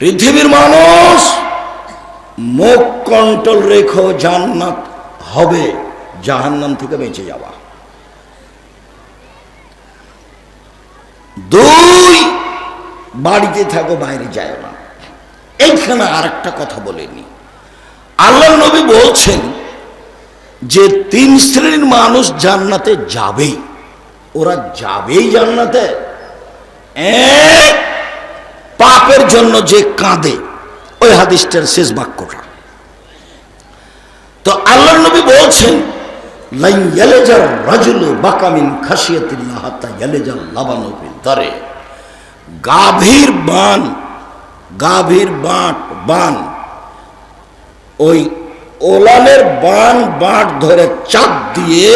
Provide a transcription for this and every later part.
পৃথিবীর মানুষ মুখ কন্ট্রোল রেখো, জান্নাত হবে, জাহান্নাম থেকে বেঁচে যাওয়া। দুই, বাড়িতে থাকো, বাইরে যায় না। এইখানে আর একটা কথা বলেনি আল্লাহ নবী বলছেন যে, তিন শ্রেণির মানুষ জান্নাতে যাবেই। ওরা যাবেই জান্নাতে। এক পাপের জন্য যে কাঁদে, ওই হাদিসটার শেষ বাক্যটা। তো আল্লাহ নবী বলছেন গাভীর বান, গাভীর বাঁট, বান, ওই ওলানের বান বাঁট ধরে চাপ দিয়ে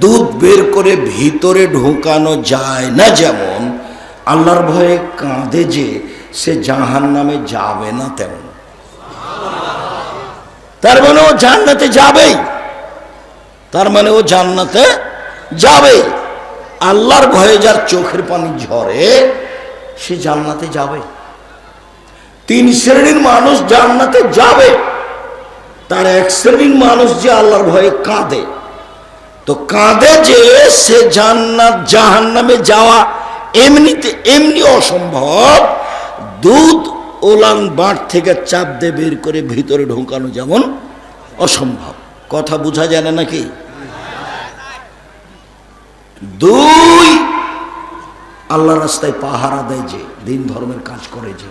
দুধ বের করে ভিতরে ঢোকানো যায় না যেমন আল্লাহর ভয়ে কাঁদে যে সে জাহান নামে যাবে না তেমন। তার মানে ও জান্নাতে যাবেই। তার মানে ও জান্নাতে যাবে আল্লাহর ভয়ে যার চোখের পানি ঝরে, সে জান্নাতে যাবে। তিন শ্রেণির মানুষ জান্নাতে যাবে। তার এক শ্রেণির মানুষ যে আল্লাহর ভয়ে কাঁদে। তো কাঁদে যে সে জান্নাত জাহান নামে যাওয়া এমনিতে, এমনি অসম্ভব। দুধ ওলান বাঁট থেকে চাপ দিয়ে বের করে ভিতরে ঢোকানো যেমন অসম্ভব। কথা বোঝা যায় না নাকি? দুই আল্লাহ রাস্তায় পাহারা দেয় যে, দিন ধর্মের কাজ করে যে।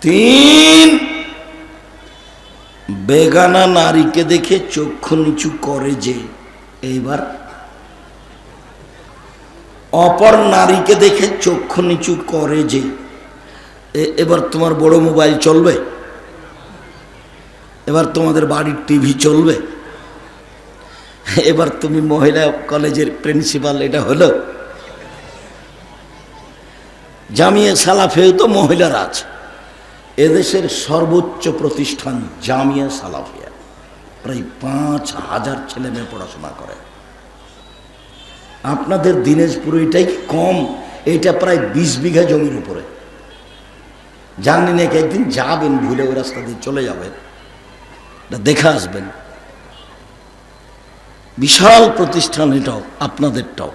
তিন, বেগানা নারীকে দেখে চক্ষু নিচু করে যে। এইবার অপর নারীকে দেখে চক্ষু নিচু করে যে এবার তোমার বড় মোবাইল চলবে। এবার তোমাদের বাড়ির টিভি চলবে। এবার তুমি মহিলা কলেজের প্রিন্সিপাল, এটা হলো। জামিয়া সালাফেও তো মহিলারা আছে এদেশের সর্বোচ্চ প্রতিষ্ঠান জামিয়া সালাফিয়া। প্রায় পাঁচ হাজার ছেলে মেয়ে পড়াশোনা করে। আপনাদের দিনাজপুরে এটাই কম? এটা প্রায় বিশ বিঘা জমির উপরে। জাননি নাকি একদিন যাবেন, ভুলে ওই রাস্তা দিয়ে চলে যাবেন। দেখে আসবেন। বিশাল প্রতিষ্ঠান এটাও, আপনাদেরটাও।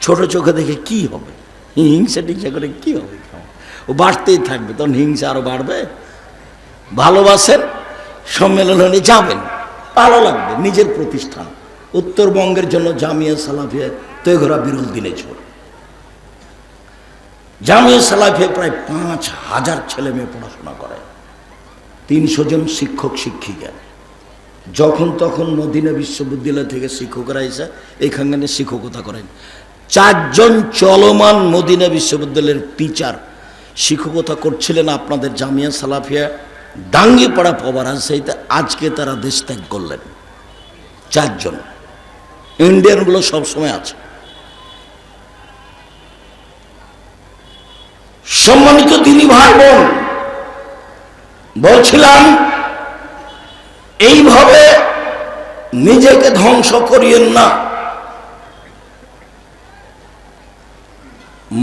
ছোট চোখে দেখে কি হবে? হিংসা টিংসা করে কি হবে? ও বাড়তেই থাকবে, তখন হিংসা আরও বাড়বে। ভালোবাসেন, সম্মেলন হলে যাবেন, ভালো লাগবে, নিজের প্রতিষ্ঠান। উত্তরবঙ্গের জন্য জামিয়া সালাফিয়া তৈঘরা বিরল দিনে ছোট জামিয়া সালাফিয়া প্রায় পাঁচ হাজার ছেলে মেয়ে পড়াশোনা করে। তিনশো জন শিক্ষক, শিক্ষিকা। যখন তখন মদিনা বিশ্ববিদ্যালয় থেকে শিক্ষকরা এসে এখানে শিক্ষকতা করেন। চারজন চলমান মদিনা বিশ্ববিদ্যালয়ের টিচার শিক্ষকতা করছিলেন আপনাদের জামিয়া সালাফিয়া। ডাঙ্গিপাড়া পবার সেইতে আজকে তারা দেশ ত্যাগ করলেন। চারজন। ইন্ডিয়ানগুলো সবসময় আছে। সম্মানিত দিনী ভাই বোন বলছিলাম, এইভাবে নিজেকে ধ্বংস করিয়েন না।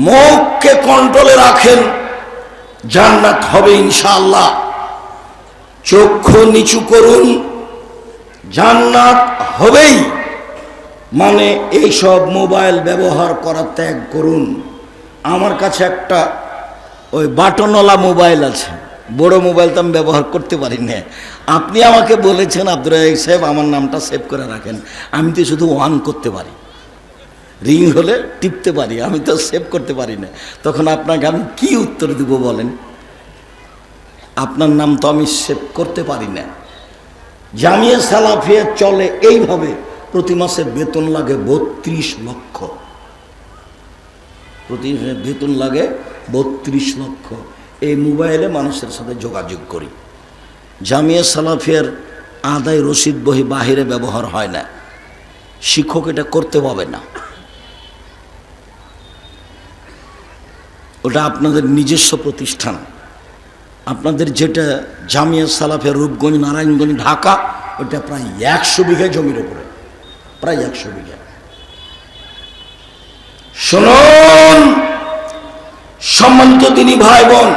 মুখকে কন্ট্রোলে রাখেন, জান্নাত হবে ইনশাআল্লাহ। চক্ষু নিচু করুন, জান্নাত হবেই। মানে এইসব মোবাইল ব্যবহার করা ত্যাগ করুন। আমার কাছে একটা ওই বাটনওয়ালা মোবাইল আছে। বড় মোবাইল তো আমি ব্যবহার করতে পারি না। আপনি আমাকে বলেছেন আব্দুল রাজাক সাহেব, আমার নামটা সেভ করে রাখেন। আমি তো শুধু ওয়ান করতে পারি। রিং হলে টিপতে পারি, আমি তো সেভ করতে পারি না। তখন আপনাকে আমি কি উত্তর দিব বলেন? আপনার নাম তো আমি সেভ করতে পারি না। জামিয়া সালাফিয়া চলে এইভাবে। প্রতি মাসে বেতন লাগে বত্রিশ লক্ষ। প্রতি বেতন লাগে বত্রিশ লক্ষ। এই মোবাইলে মানুষের সাথে যোগাযোগ করি। জামিয়া সালাফের আদায় রসিদ বহি বাহিরে ব্যবহার হয় না। শিক্ষক এটা করতে পাবে না। ওটা আপনাদের নিজস্ব প্রতিষ্ঠান। আপনাদের যেটা জামিয়া সালাফের রূপগঞ্জ, নারায়ণগঞ্জ, ঢাকা, ওটা প্রায় একশো বিঘা জমির উপরে। প্রায় একশো বিঘা। শুনুন, সম্মানিত তিনি ভাই বোন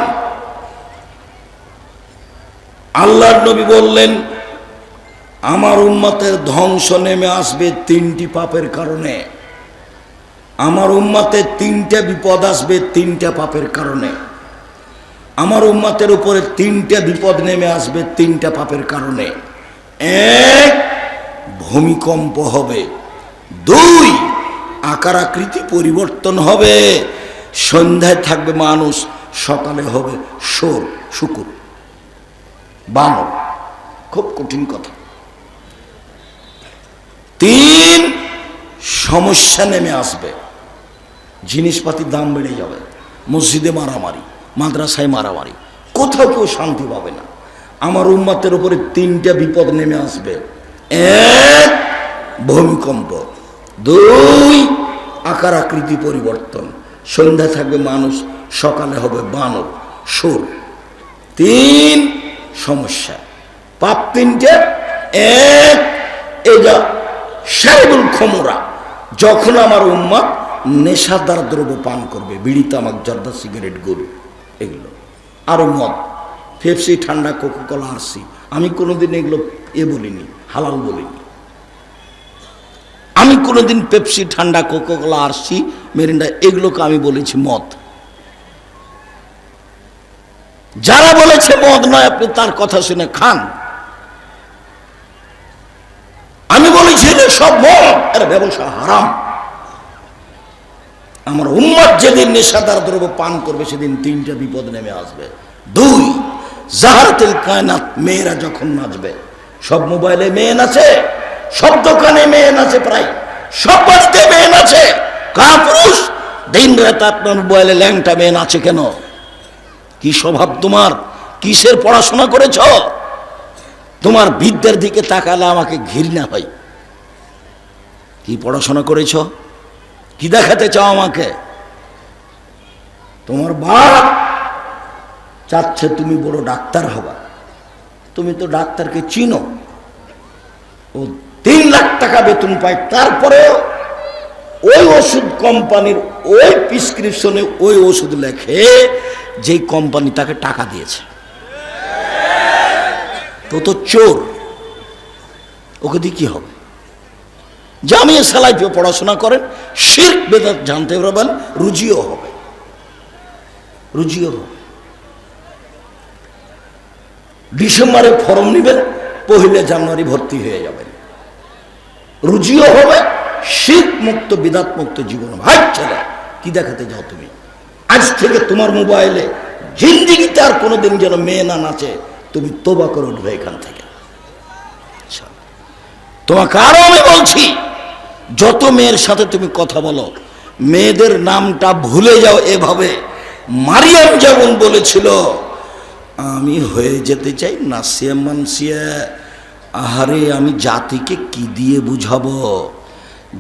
আল্লাহর নবী বললেন, আমার উম্মতের ধ্বংস নেমে আসবে তিনটি পাপের কারণে। আমার উম্মতের তিনটা বিপদ আসবে তিনটা পাপের কারণে। আমার উম্মতের উপরে তিনটা বিপদ নেমে আসবে তিনটা পাপের কারণে। এক ভূমিকম্প হবে। দুই আকার আকৃতি পরিবর্তন হবে। সন্ধ্যায় থাকবে মানুষ, সকালে হবে সোর শুকুর। বানর খুব কঠিন কথা। তিন, সমস্যা নেমে আসবে। জিনিসপাতির দাম বেড়ে যাবে। মসজিদে মারামারি, মাদ্রাসায় মারামারি। কোথাও কেউ শান্তি পাবে না। আমার উম্মাতের উপরে তিনটা বিপদ নেমে আসবে। এক, ভূমিকম্প। দুই, আকার আকৃতি পরিবর্তন। সন্ধ্যা থাকবে মানুষ, সকালে হবে বানর, সুর। তিন, সমস্যা। পাপ তিনটে, এক এটা সাহেবুল খমরা। যখন আমার উম্মা নেশাদার দ্রব্য পান করবে, বিড়ি, তামাক, জর্দা, সিগারেট, গরু, এগুলো। আরও মদ ফেপসি ঠান্ডা কোকো কলা আরসি। আমি কোনোদিন এগুলো এ বলিনি। হালাল বলিনি আমি কোনোদিন পেপসি, ঠান্ডা কোকো কলা আরসি, মেরিন্ডা, এগুলোকে আমি বলেছি মদ। যারা বলেছে মদ নয়, আপনি তার কথা শুনে খান। আমি বলেছি যে সব মদ, এর ব্যবসা হারাম। আমার উম্মত যেদিন নেশাদার দ্রব্য পান করবে, সেদিন তিনটা বিপদ নেমে আসবে। দুই, জাহারাতিল কায়নাত, মেয়েরা যখন নাচবে সব মোবাইলে মেয়ে আছে, সব দোকানে মেয়ে আছে প্রায়। সব বাড়িতে মেয়ে আছে। কা পুরুষ দিন রাত আপনার মোবাইলে ল্যাংটা মেয়ে আছে কেন? কি স্বভাব তোমার? কিসের পড়াশোনা করেছ? তোমার বিদ্যার দিকে তাকালে আমাকে ঘৃণা হয়। কি পড়াশোনা করেছ? কি দেখাতে চাও আমাকে? তোমার বাপ চাচ্ছে তুমি বড় ডাক্তার হবা। তুমি তো ডাক্তারকে চিনো। ও তিন লাখ টাকা বেতন পায় তারপরে ওই ওষুধ কোম্পানির ওই প্রিসক্রিপশনে ওই ওষুধ লেখে যেই কোম্পানি তাকে টাকা দিয়েছে। তো তো চোর। ওকে দিয়ে কি হবে? জামিয়া সালাইফে পড়াশোনা করেন, শির্ক বেদাত জানতে পারবেন, রুজিও হবে। রুজিও হবে। ডিসেম্বরে ফর্ম নেবেন পহিলে জানুয়ারি ভর্তি হয়ে যাবেন রুজিও হবে, শীত মুক্ত, বিদাত মুক্ত জীবন। ভাই ছেলে, কি দেখাতে যাও তুমি? আজ থেকে তোমার মোবাইলে জিন্দিগিতে আর কোনোদিন যেন মেয়ে না নাচে, তুমি তোবা করে উঠবে এখান থেকে। আচ্ছা। তোমাকে আরও আমি বলছি, যত মেয়ের সাথে তুমি কথা বলো, মেয়েদের নামটা ভুলে যাও এভাবে। মারিয়াম যেমন বলেছিল আমি হয়ে যেতে চাই নাসিয়া মানসিয়া, আহারে আমি জাতিকে কি দিয়ে বুঝাবো?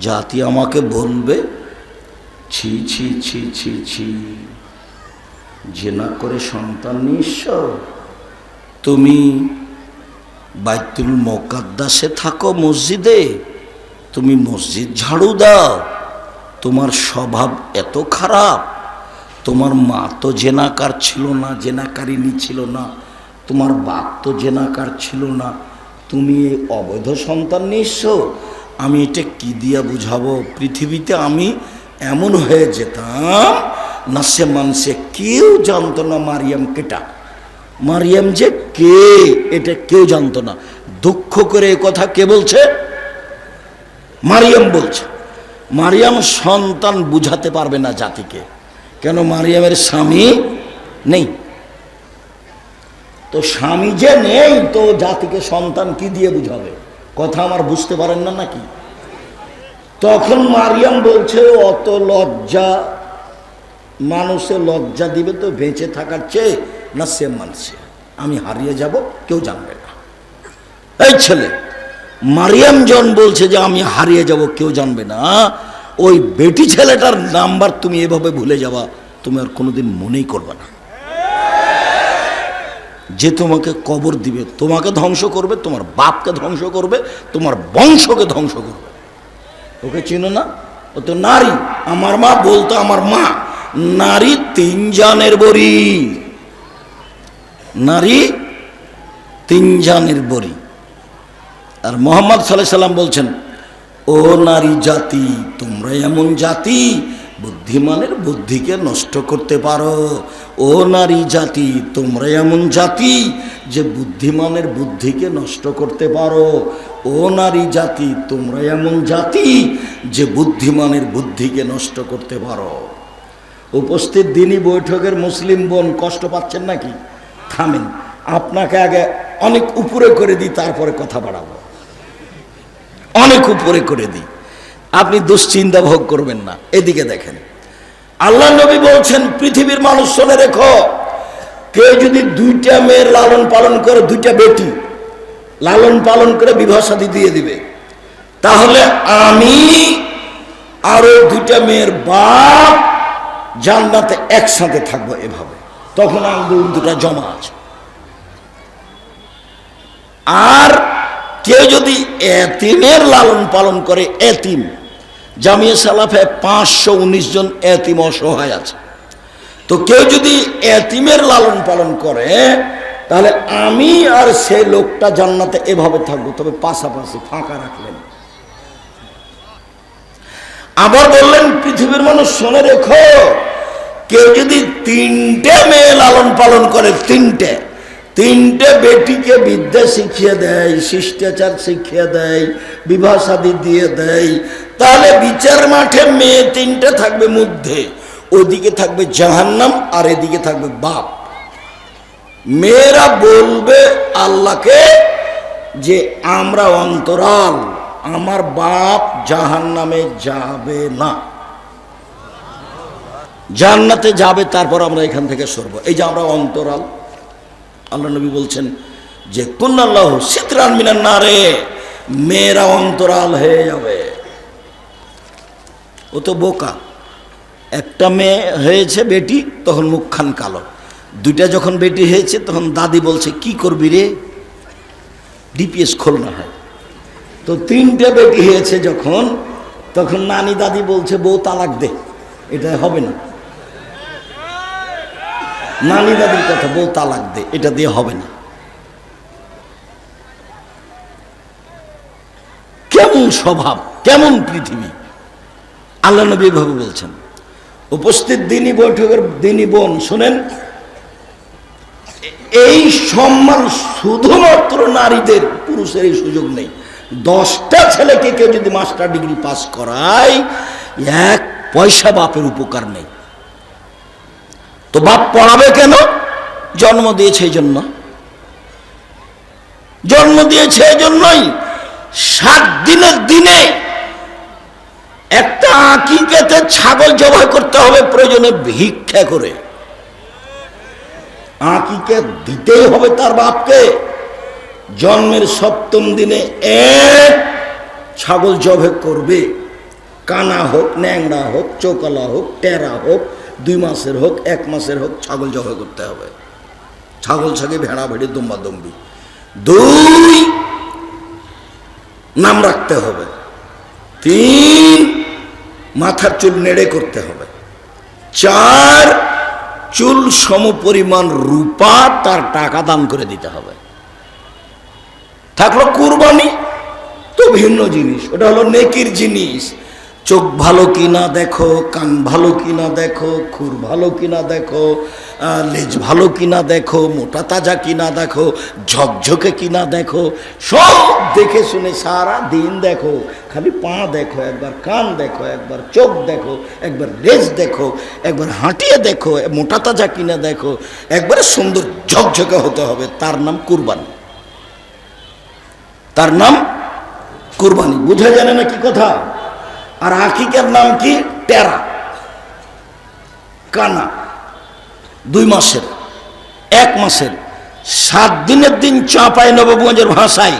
জাতি আমাকে বলবে, ছি ছি ছি ছি ছি। জেনা করে সন্তান নিঃস্ব। তুমি বাইতুল মোকাদ্দাসে থাকো মসজিদে, তুমি মসজিদ ঝাড়ু দাও, তোমার স্বভাব এত খারাপ। তোমার মা তো জেনাকার ছিল না জেনাকারিনী ছিল না, তোমার বাপ তো জেনাকার ছিল না। তুমি অবৈধ সন্তান নিঃস্ব আমি এটা কি দিয়া বুঝাবো? পৃথিবীতে আমি এমন হয়ে যেতাম, না সে মানুষে কেউ জানতো না মারিয়াম কেটা। মারিয়াম যে কে, এটা কেউ জানতো না। দুঃখ করে এ কথা কে বলছে? মারিয়াম বলছে। মারিয়াম সন্তান বুঝাতে পারবে না জাতিকে। কেন মারিয়ামের স্বামী নেই? তো স্বামী যে নেই, তো জাতিকে সন্তান কি দিয়ে বুঝাবে? কথা আমার বুঝতে পারেন না নাকি? তখন মারিয়াম বলছে, অত লজ্জা, মানুষে লজ্জা দিবে তো বেঁচে থাকার চেয়ে না সে মানছে আমি হারিয়ে যাব, কেউ জানবে না। এই ছেলে, মারিয়াম জন বলছে যে, আমি হারিয়ে যাব, কেউ জানবে না। ওই বেটি ছেলেটার নাম্বার তুমি এভাবে ভুলে যাবা, তুমি আর কোনোদিন মনেই করবে না। যে তোমাকে কবর দিবে, তোমাকে ধ্বংস করবে, তোমার বাপকে ধ্বংস করবে, তোমার বংশকে ধ্বংস করবে। ওকে চিনো না? ও তো নারী, আমার মা বলতো আমার মা, নারী তিন জানের বড়ি। নারী তিন জানের বড়ি। আর মোহাম্মদ সাল্লাহ সাল্লাম বলছেন ও নারী জাতি, তোমরা এমন জাতি, বুদ্ধিমানের বুদ্ধিকে নষ্ট করতে পারো। ও নারী জাতি, তোমরা এমন জাতি যে বুদ্ধিমানের বুদ্ধিকে নষ্ট করতে পারো। ও নারী জাতি, তোমরা এমন জাতি যে বুদ্ধিমানের বুদ্ধিকে নষ্ট করতে পারো। উপস্থিত দিনই বৈঠকের মুসলিম বোন কষ্ট পাচ্ছেন নাকি? থামেন, আপনাকে আগে অনেক উপরে করে দিই, তারপরে কথা বাড়াবো। অনেক উপরে করে দিই। আপনি দুশ্চিন্তা ভোগ করবেন না। এদিকে দেখেন। আল্লাহ নবী বলছেন, পৃথিবীর মানুষ শুনে রেখো, কেউ যদি দুইটা মেয়ের লালন পালন করে দুইটা বেটি, লালন পালন করে বিবাহ শাদী দিয়ে দিবে, তাহলে আমি আরও দুইটা মেয়ের বাপ জান্নাতে একসাথে থাকব এভাবে। তখন আমাদের দুটা জমা আছে। আর কেউ যদি এতিমের লালন পালন করে, এতিম। জামিয়া সালাফে পাঁচশো উনিশ জন এতিম অসহায় আছে। তো কেউ যদি এতিমের লালন পালন করে, তাহলে আমি আর সে লোকটা জান্নাতে এভাবে থাকব, তবে পাশাপাশি ফাঁকা রাখলেন। আবার বললেন, পৃথিবীর মানুষ শুনে রেখো, কেউ যদি তিনটে মেয়ে লালন পালন করে, তিনটে তিনটে বেটিকে বিদ্যা শিখিয়ে দেয়, শিষ্টাচার শিখিয়ে দেয় শাদী দিয়ে দেয়। তাহলে বিচার মাঠে মেয়ে তিনটে থাকবে মধ্যে ওদিকে থাকবে জাহান্নাম আর এদিকে থাকবে বাপ। মেয়েরা বলবে আল্লাহকে যে আমরা অন্তরাল, আমার বাপ জাহান নামে যাবে না। জান্নাতে যাবে, তারপর আমরা এখান থেকে সরব। এই যে আমরা অন্তরাল। আল্লাহ নবী বলছেন যে, কুন্নাল্লাহ সিতরান মিনান না রে মেয়েরা অন্তরাল হয়ে যাবে। ও তো বোকা। একটা মেয়ে হয়েছে বেটি, তখন মুখখান কালো। দুইটা যখন বেটি হয়েছে, তখন দাদি বলছে, কি করবি রে? ডিপিএস খোল না হয়। তো তিনটে বেটি হয়েছে যখন, তখন নানি দাদি বলছে, বউ তালাক দে। এটা হবে না। নানি দাদির কথা বউ তালাক দে, এটা দিয়ে হবে না। কেমন স্বভাব, কেমন পৃথিবী? আল্লাহ নবী এভাবে বলছেন। উপস্থিত দিনী বৈঠকের দিনী বোন, শোনেন, এই সম্মান শুধুমাত্র নারীদের, পুরুষের এই সুযোগ নেই। দশটা ছেলেকে কেউ যদি মাস্টার ডিগ্রি পাস করায়, এক পয়সা বাপের উপকার নেই। তো বাপ পড়াবে কেন? জন্ম দিয়েছে এই জন্য। জন্ম দিয়েছে এই জন্যই সাত দিনের দিনে একটা আঁকি আঁকিকেতে ছাগল জবাই করতে হবে প্রয়োজনে ভিক্ষা করে। আঁকিকে দিতেই হবে তার বাপকে। জন্মের সপ্তম দিনে এক ছাগল জবে করবে। কানা হোক ন্যাংরা হোক, চোকালা হোক, টেরা হোক দুই মাসের হোক, এক মাসের হোক, ছাগল জবে করতে হবে। ছাগল ছাগে ভেড়া ভেড়ি দম্বা দম্বি দুই, নাম রাখতে হবে। তিন, মাথার চুল নেড়ে করতে হবে। চার, চুল সম পরিমাণ রূপা, তার টাকা দান করে দিতে হবে। থাকল কুরবানি। তো ভিন্ন জিনিস, ওটা হলো নেকির জিনিস। চোখ ভালো কিনা দেখো, কান ভালো কিনা দেখো, খুর ভালো কিনা দেখো লেজ ভালো কিনা দেখো, মোটা তাজা কিনা দেখো, ঝকঝকে কিনা দেখো, সব দেখে শুনে সারা দিন দেখো। খালি পা দেখো, একবার কান দেখো, একবার চোখ দেখো, একবার লেজ দেখো, একবার হাঁটিয়ে দেখো, মোটা তাজা কিনা দেখো, একবারে সুন্দর ঝকঝকে হতে হবে। তার নাম কুরবানি। তার নাম কুরবানি। বুঝা জানে না কি কথা? আর আকিকের নাম কি? টেরা। কানা দুই মাসের। এক মাসের। সাত দিনের দিন চাঁপাই নবগঞ্জের ভাষায়,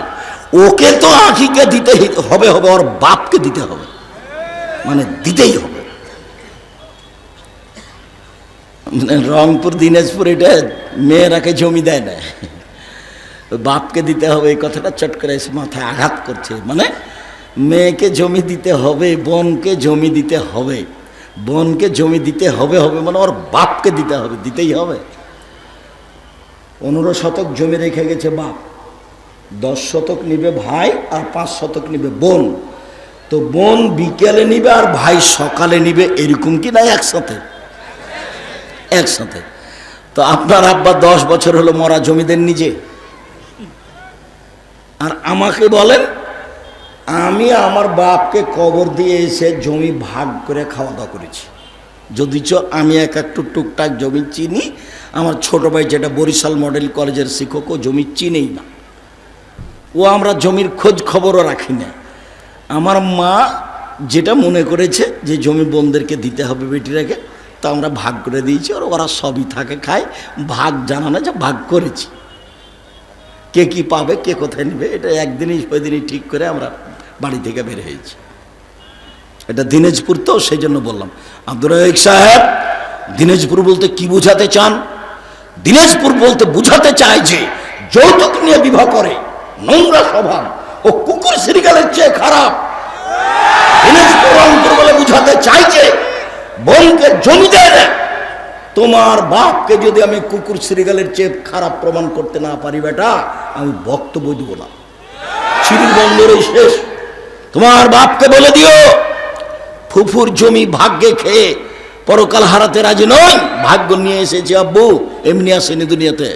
ওকে তো আঁকিকে দিতে হবে হবে, ওর বাপকে দিতে হবে। মানে দিতেই হবে। মানে রংপুর, দিনাজপুর, এটা মেয়েরাকে জমি দেয় না। বাপকে দিতে হবে, এই কথাটা চট করে এসে মাথায় আঘাত করছে। মানে মেয়েকে জমি দিতে হবে, বোনকে জমি দিতে হবে। বোনকে জমি দিতে হবে হবে মানে ওর বাপকে দিতে হবে, দিতেই হবে। পনেরো শতক জমি রেখে গেছে বাপ। দশ শতক নিবে ভাই আর পাঁচ শতক নিবে বোন। তো বোন বিকেলে নিবে আর ভাই সকালে নিবে, এরকম কি না একসাথে? একসাথে। তো আপনার আব্বা দশ বছর হলো মরা জমিদের নিজে। আর আমাকে বলেন আমি আমার বাপকে কবর দিয়ে এসে জমি ভাগ করে খাওয়া দাওয়া করেছি। যদিচ আমি এক একটু টুকটাক জমি চিনি, আমার ছোট ভাই যেটা বরিশাল মডেল কলেজের শিক্ষক ও জমি চিনেই না। ও আমরা জমির খোঁজ খবরও রাখি না। আমার মা যেটা মনে করেছে যে জমি বোনদেরকে দিতে হবে বেটিরাকে, তা আমরা ভাগ করে দিয়েছি আর ওরা সবই থাকে খায়, ভাগ জানা না যে ভাগ করেছি। কে কি পাবে, কে কোথায় নেবে, এটা একদিনই ওই দিনই ঠিক করে আমরা বাড়ি থেকে বের হয়েছি। এটা দিনাজপুর তো সেই জন্য বললাম। আব্দুর রহিক সাহেব, দিনাজপুর বলতে কি বুঝাতে চান? দিনাজপুর বলতে বুঝাতে চায় যে, যৌতুক নিয়ে বিবাহ করে, নোংরা স্বভাব ও কুকুর সিরিগালের চেয়ে খারাপ। দিনাজপুর রংপুর বলে বুঝাতে চাইছে বোনকে জমি দেয় না। তোমার বাপকে যদি আমি কুকুর সিরিগালের চেয়ে খারাপ প্রমাণ করতে না পারি বেটা, আমি বক্তব্য দিব না। সিঁড়ির বন্দরেই শেষ। তোমার বাপকে বলে দিও, ফুফুর জমি ভাগ্যে খেয়ে পরকাল হারাতে রাজি নয়। ভাগ্য নিয়ে এসেছে আব্বু, এমনি আসেনি দুনিয়াতে।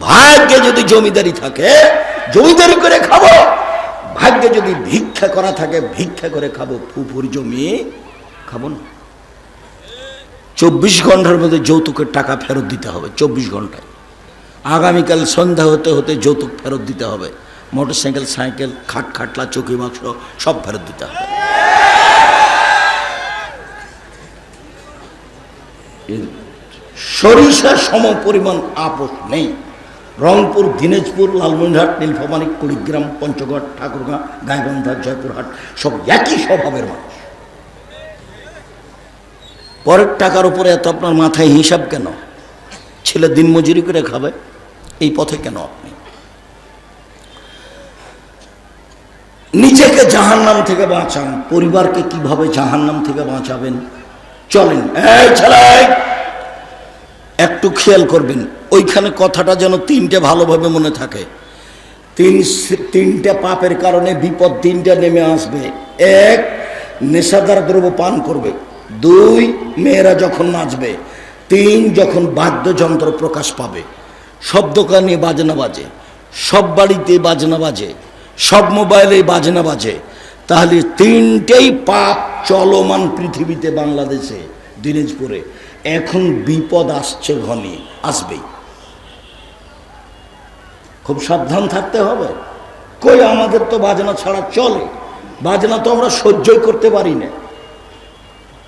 ভাগ্যে যদি জমিদারি থাকে, জমিদারি করে খাব। ভাগ্যে যদি ভিক্ষা করা থাকে, ভিক্ষা করে খাব। ফুফুর জমি খাব না। চব্বিশ ঘণ্টার মধ্যে যৌতুকের টাকা ফেরত দিতে হবে, চব্বিশ ঘন্টায়। আগামীকাল সন্ধ্যা হতে হতে যৌতুক ফেরত দিতে হবে। মোটর সাইকেল সাইকেল খাট, খাটলা, চৌকি বাক্স, সব ফেরত দিতে হবে। সরিষা সম পরিমাণ আপোষ নেই। রংপুর, দিনাজপুর, লালমনিরহাট, নীলফামারী, কুড়িগ্রাম, পঞ্চগড়, ঠাকুরগাঁ, গাইবান্ধা, জয়পুরহাট, সব একই স্বভাবের মানুষ। পরের টাকার উপরে এত আপনার মাথায় হিসাব কেন? ছেলে দিনমজুরি করে খাবে, এই পথে কেন আপনি? নিজেকে জাহান্নাম থেকে বাঁচান। পরিবারকে কীভাবে জাহান্নাম থেকে বাঁচাবেন? চলেন। একটু খেয়াল করবেন, ওইখানে কথাটা যেন তিনটে ভালোভাবে মনে থাকে। তিন তিনটে পাপের কারণে বিপদ তিনটা নেমে আসবে। এক, নেশাদার দ্রব্য পান করবে। দুই, মেয়েরা যখন নাচবে। তিন, যখন বাদ্যযন্ত্র প্রকাশ পাবে। সব দোকানে বাজনা বাজে। সব বাড়িতে বাজনা বাজে। সব মোবাইলে বাজনা বাজে। তাহলে তিনটেই পাপ চলমান পৃথিবীতে, বাংলাদেশে, দিনাজপুরে। এখন বিপদ আসছে ঘনি, আসবেই। খুব সাবধান থাকতে হবে। কই আমাদের তো বাজনা ছাড়া চলে। বাজনা তো আমরা সহ্যই করতে পারি না।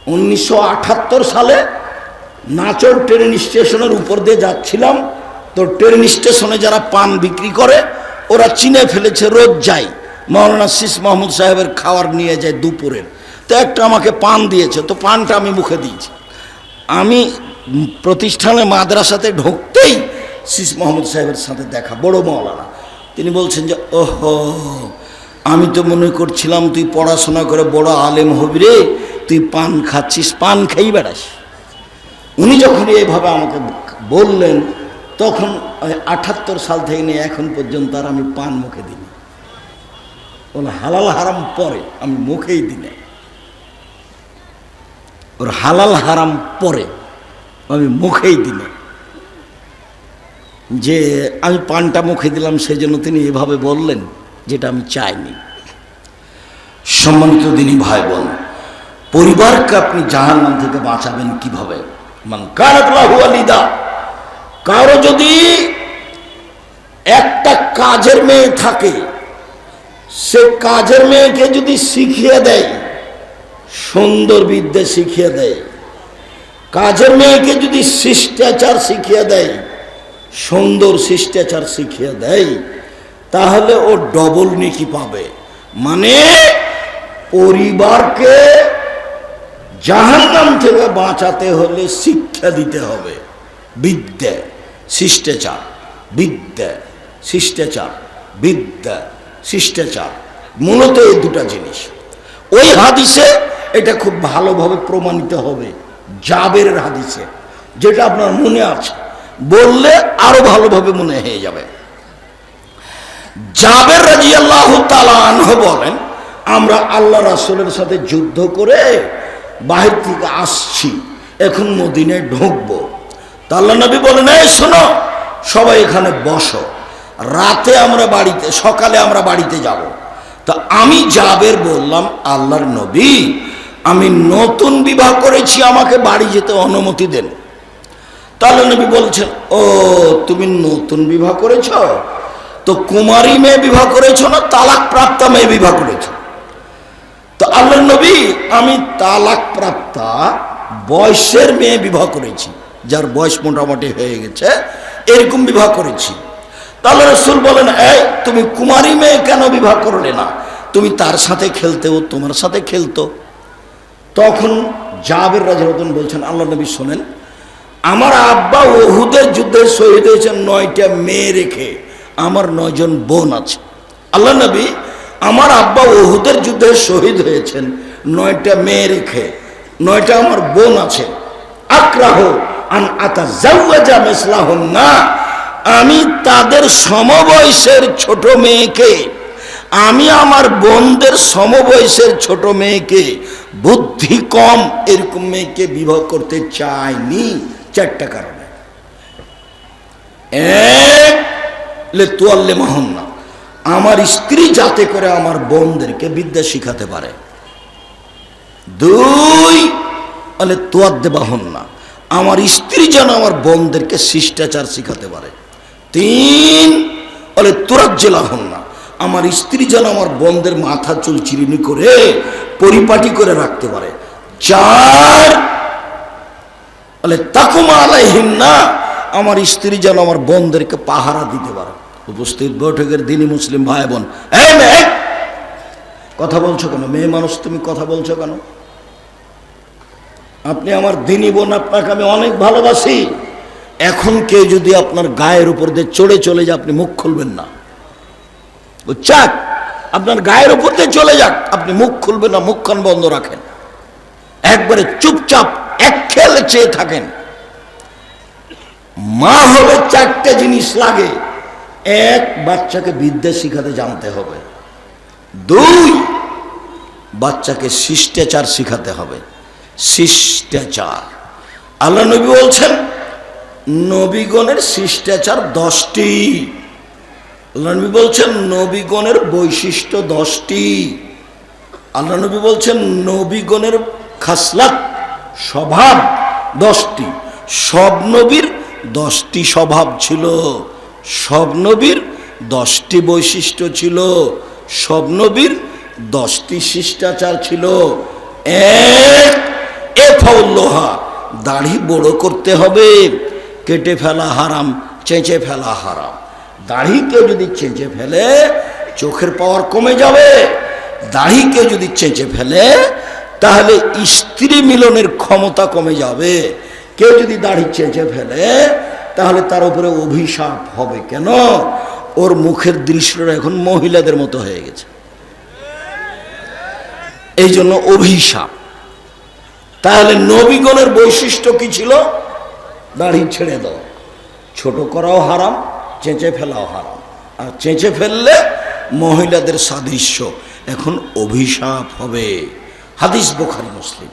উনিশশো আটাত্তর সালে নাচর ট্রেন স্টেশনের উপর দিয়ে যাচ্ছিলাম। তো ট্রেন স্টেশনে যারা পান বিক্রি করে ওরা চিনে ফেলেছে, রোজ যায় মৌলানা শীষ মাহমুদ সাহেবের খাবার নিয়ে যায় দুপুরের। তো একটা আমাকে পান দিয়েছে, তো পানটা আমি মুখে দিয়েছি। আমি প্রতিষ্ঠানে মাদ্রাসাতে ঢুকতেই শীষ মোহাম্মদ সাহেবের সাথে দেখা, বড় মৌলানা। তিনি বলছেন যে, ওহো, আমি তো মনে করছিলাম তুই পড়াশোনা করে বড় আলেম হবি রে, তুই পান খাচ্ছিস, পান খেয়ে বেড়াস। উনি যখন এইভাবে আমাকে বললেন, তখন আঠাত্তর সাল থেকে নিয়ে এখন পর্যন্ত আর আমি পান মুখে দিই ওর হালাল হারাম পরে আমি মুখেই দিই না। ওর হালাল হারাম পরে আমি মুখেই দিলে যে আমি পানটা মুখে দিলাম সেই জন্য তিনি এভাবে বললেন, যেটা আমি চাইনি। সম্মানিত দিনী ভাই বোন পরিবারকে আপনি জাহান নাম থেকে বাঁচাবেন কীভাবে? মান আলিদা কারও যদি একটা কাজের মেয়ে থাকে, সে কাজের মেয়েকে যদি শিখিয়ে দেয়, সুন্দর বিদ্যা শিখিয়ে দেয়, কাজের মেয়েকে যদি শিষ্টাচার শিখিয়ে দেয়, সুন্দর শিষ্টাচার শিখিয়ে দেয়, তাহলে ও ডবল নেকি পাবে। মানে পরিবারকে জাহান্নাম থেকে বাঁচাতে হলে শিক্ষা দিতে হবে, বিদ্যা। শিষ্টাচার, বিদ্যা শিষ্টাচার বিদ্যা, শিষ্টাচার, মূলত এই দুটা জিনিস। ওই হাদিসে এটা খুব ভালোভাবে প্রমাণিত হবে জাবের হাদিসে, যেটা আপনার মনে আছে। বললে আরও ভালোভাবে মনে হয়ে যাবে। জাবের রাজি আল্লাহ আনহ বলেন, আমরা আল্লাহ রাসুলের সাথে যুদ্ধ করে বাহির থেকে আসছি, এখন মদিনায় ঢুকবো। তা আল্লাহ নবী বলেন, এই শোনো, সবাই এখানে বসো। রাতে আমরা বাড়িতে, সকালে আমরা বাড়িতে যাব। তা আমি জাবের বললাম, আল্লাহর নবী, আমি নতুন বিবাহ করেছি, আমাকে বাড়ি যেতে অনুমতি দেন। তাহলে নবী বলছেন, ও, তুমি নতুন বিবাহ করেছ? তো কুমারী মেয়ে বিবাহ করেছ না তালাক প্রাপ্তা মেয়ে বিবাহ করেছ? তো আল্লাহ নবী, আমি তালাক প্রাপ্তা বয়সের মেয়ে বিবাহ করেছি। যার বয়স মোটামুটি হয়ে গেছে, এরকম বিবাহ করেছি। তাহলে রসুল বলেন, এই, তুমি কুমারী মেয়ে কেন বিবাহ করলে না? তুমি তার সাথে খেলতেও তোমার সাথে খেলতো। তখন জাবের রাজারতন বলছেন আল্লাহ নবী শোনেন, আমার আব্বা ওহুদের যুদ্ধে শহীদ হয়েছেন নয়টা মেয়ে রেখে, আমার নয়জন বোন আছে। আল্লাহ নবী, আমার আব্বা ওহুদের যুদ্ধে শহীদ হয়েছেন নয়টা মেয়ে রেখে, নয়টা আমার বোন আছে। আক্রাহ আমি তাদের সমবয়সের ছোট মেয়েকে, আমি আমার বোনদের সমবয়সের ছোট মেয়েকে, বুদ্ধি কম এরকম মেয়েকে বিবাহ করতে চাইনি। চারটা কারণে। এক মাহন্না আমার স্ত্রী যাতে করে আমার বোনদেরকে বিদ্যা শিখাতে পারে। দুই বলে তোয়াদ্দে বাহন্না আমার স্ত্রী যেন আমার বোনদেরকে শিষ্টাচার শিখাতে পারে। তিন, বলে, তোরা তোরাজ্জেলা হন না। আমার স্ত্রী যেন আমার বোনদের মাথা চুল চিরিনি করে পরিপাটি করে রাখতে পারে। চার, বলে, তাকুমা আলাইহিন না। আমার স্ত্রী যেন আমার বোনদেরকে পাহারা দিতে পারে। উপস্থিত বৈঠকের দিনই মুসলিম ভাই বোন কথা বলছো কেন? মেয়ে মানুষ তুমি কথা বলছো কেন? আপনি আমার দিনী বোন, আপনাকে আমি অনেক ভালোবাসি। এখন কেউ যদি আপনার গায়ের উপর দিয়ে চড়ে চলে যায়, আপনি মুখ খুলবেন না। চাক, আপনার গায়ের উপর দিয়ে চলে যাক, আপনি মুখ খুলবেন না, মুখখান বন্ধ রাখেন। একবারে চুপচাপ, এক খেলে চেয়ে থাকেন। মা হবে চারটে জিনিস লাগে। এক, বাচ্চাকে বিদ্যা শিখাতে জানতে হবে। দুই, বাচ্চাকে শিষ্টাচার শিখাতে হবে। শিষ্টাচার। আল্লাহ নবী বলছেন, নবীগণের শিষ্টাচার দশটি। আল্লাহ নবী বলছেন, নবীগণের বৈশিষ্ট্য দশটি। আল্লাহ নবী বলছেন, নবীগণের খাসলাত, স্বভাব দশটি। সব নবীর দশটি স্বভাব ছিল। সব নবীর দশটি বৈশিষ্ট্য ছিল। সব নবীর দশটি শিষ্টাচার ছিল। এক এ ফৌল্লোহা দাড়ি বড় করতে হবে, কেটে ফেলা হারাম, চেঁচে ফেলা হারাম। দাড়ি কেউ যদি চেঁচে ফেলে, চোখের পাওয়ার কমে যাবে। দাড়ি কেউ যদি চেঁচে ফেলে, তাহলে স্ত্রী মিলনের ক্ষমতা কমে যাবে। কেউ যদি দাড়ি চেঁচে ফেলে, তাহলে তার উপরে অভিশাপ হবে কেন? ওর মুখের দৃশ্যটা এখন মহিলাদের মতো হয়ে গেছে। এই জন্য অভিশাপ। তাহলে নবীগণের বৈশিষ্ট্য কি ছিল? দাড়ি ছেড়ে দাও। ছোট করাও হারাম, চেঁচে ফেলাও হারাম। আর চেঁচে ফেললে মহিলাদের সাদৃশ্য। এখন অভিশাপ হবে। হাদিস বোখারি, মুসলিম।